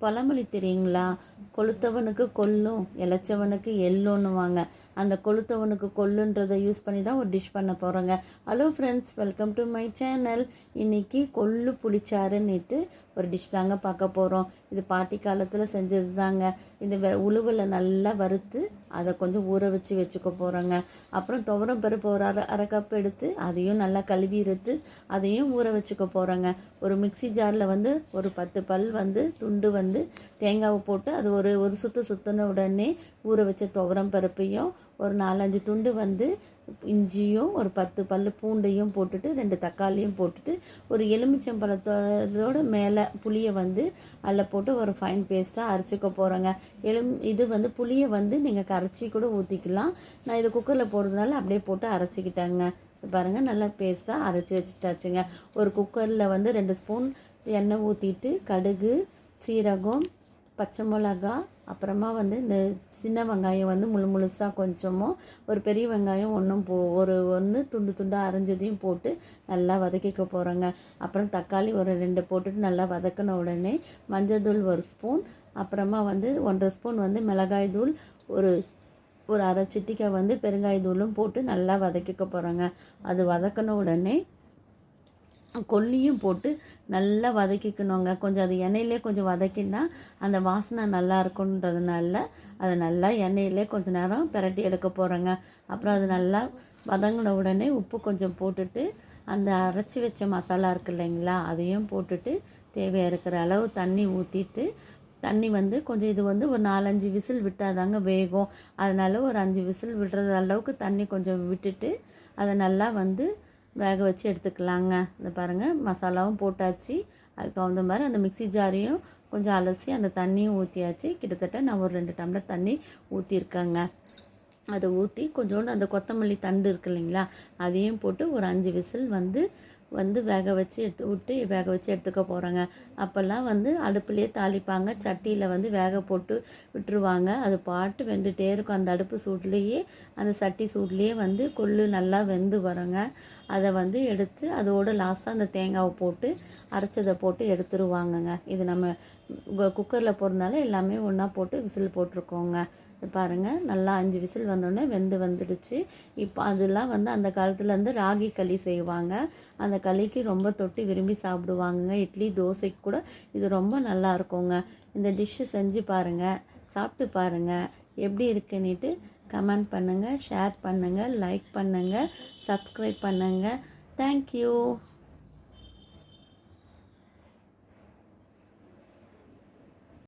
பழமொழி தெரியுங்களா? கொளுத்தவனுக்கு கொல்லும் இழைச்சவனுக்கு எள்ளுன்னுவாங்க. அந்த கொளுத்தவனுக்கு கொல்லுன்றதை யூஸ் பண்ணி தான் ஒரு டிஷ் பண்ண போகிறோங்க hello friends welcome to my channel இன்னைக்கு கொள்ளு புளிச்சாருன்னுட்டு ஒரு டிஷ் தாங்க பார்க்க போகிறோம் இது பாட்டி காலத்தில் செஞ்சது தாங்க இந்த வெ உழுவில் நல்லா வறுத்து அதை கொஞ்சம் ஊற வச்சு வச்சுக்க போகிறோங்க அப்புறம் துவரம் பருப்பு ஒரு அரை அரை கப் எடுத்து அதையும் நல்லா கழுவி இருத்து அதையும் ஊற வச்சுக்க போகிறோங்க ஒரு மிக்ஸி ஜாரில் வந்து ஒரு பத்து பல் வந்து துண்டு வந்து தேங்காவை போட்டு அது ஒரு ஒரு சுத்து சுத்தின உடனே ஊற வச்ச துவரம் பருப்பையும் ஒரு நாலஞ்சு துண்டு வந்து இஞ்சியும் ஒரு பத்து பல் பூண்டையும் போட்டுட்டு ரெண்டு தக்காளியும் போட்டுட்டு ஒரு எலுமிச்சம்பழத்தோட மேலே புளியை வந்து அதில் போட்டு ஒரு ஃபைன் பேஸ்ட்டாக அரைச்சிக்க போகிறோங்க எலும் இது வந்து புளியை வந்து நீங்கள் கரைச்சி கூட ஊற்றிக்கலாம் நான் இது குக்கரில் போடுறதுனால அப்படியே போட்டு அரைச்சிக்கிட்டேங்க. பாருங்கள் நல்லா பேஸ்ட்டாக அரைச்சி வச்சுட்டாச்சுங்க. ஒரு குக்கரில் வந்து ரெண்டு ஸ்பூன் எண்ணெய் ஊற்றிட்டு கடுகு சீரகம் பச்சை மிளகா அப்புறமா வந்து இந்த சின்ன வெங்காயம் வந்து முழு முழுசாக கொஞ்சமும் ஒரு பெரிய வெங்காயம் ஒன்றும் போ ஒரு ஒன்று துண்டு துண்டாக அரைஞ்சதையும் போட்டு நல்லா வதக்கிக்க போகிறோங்க அப்புறம் தக்காளி ஒரு ரெண்டு போட்டுட்டு நல்லா வதக்கின உடனே மஞ்சள் தூள் ஒரு ஸ்பூன் அப்புறமா வந்து ஒன்றரை ஸ்பூன் வந்து மிளகாய் தூள் ஒரு ஒரு அரை சிட்டிக்காய் வந்து பெருங்காய தூளும் போட்டு நல்லா வதக்கிக்க போகிறோங்க அது வதக்கின உடனே கொல்லியும் போட்டு நல்லா வதக்கிக்கணுங்க. கொஞ்சம் அது எண்ணெயிலே கொஞ்சம் வதக்கினா அந்த வாசனை நல்லா இருக்குன்றதுனால அதை நல்லா எண்ணெயிலே கொஞ்சம் நேரம் பிரட்டி எடுக்க போகிறோங்க அப்புறம் அது நல்லா வதங்கின உடனே உப்பு கொஞ்சம் போட்டுட்டு அந்த அரைச்சி வச்ச மசாலா இருக்கு இல்லைங்களா அதையும் போட்டுட்டு தேவையாக இருக்கிற அளவு தண்ணி ஊற்றிட்டு தண்ணி வந்து கொஞ்சம் இது வந்து ஒரு நாலஞ்சு விசில் விட்டால் தாங்க வேகும். அதனால ஒரு அஞ்சு விசில் விடுறது அளவுக்கு தண்ணி கொஞ்சம் விட்டுட்டு அதை நல்லா வந்து வேக வச்சு எடுத்துக்கலாங்க. இந்த பாருங்கள் மசாலாவும் போட்டாச்சு. அதுக்கு தகுந்த மாதிரி அந்த மிக்ஸி ஜாரையும் கொஞ்சம் அலசி அந்த தண்ணியும் ஊற்றியாச்சு கிட்டத்தட்ட நான் ஒரு ரெண்டு டம்ளர் தண்ணி ஊற்றிருக்கேங்க அதை ஊற்றி கொஞ்சோண்டு அந்த கொத்தமல்லி தண்டு இருக்கு இல்லைங்களா அதையும் போட்டு ஒரு அஞ்சு விசில் வந்து வந்து வேக வச்சு எடுத்து விட்டு வேக வச்சு எடுத்துக்க போகிறோங்க அப்போல்லாம் வந்து அடுப்புலேயே தாளிப்பாங்க. சட்டியில் வந்து வேக போட்டு விட்டுருவாங்க. அது பாட்டு வெந்துகிட்டே இருக்கும். அந்த அடுப்பு சூட்லேயே அந்த சட்டி சூட்லேயே வந்து கொள்ளு நல்லா வெந்து வருங்க. அதை வந்து எடுத்து அதோட லாஸ்ட்டாக அந்த தேங்காவை போட்டு அரைச்சதை போட்டு எடுத்துருவாங்கங்க. இது நம்ம குக்கரில் போகிறதுனால எல்லாமே ஒன்றா போட்டு விசில் போட்டிருக்கோங்க. பாருங்கள் நல்லா அஞ்சு விசில் வந்தோடனே வெந்து வந்துடுச்சு. இப்போ அதெல்லாம் வந்து அந்த காலத்தில் வந்து ராகி களி செய்வாங்க. அந்த களிக்கு ரொம்ப தொட்டி விரும்பி சாப்பிடுவாங்க இட்லி தோசைக்கு கூட இது ரொம்ப நல்லா இருக்குங்க. இந்த டிஷ்ஷு செஞ்சு பாருங்கள் சாப்பிட்டு பாருங்கள் எப்படி இருக்குன்னுட்டு கமெண்ட் பண்ணுங்கள் ஷேர் பண்ணுங்கள் லைக் பண்ணுங்கள் சப்ஸ்கிரைப் பண்ணுங்கள் தேங்க்யூ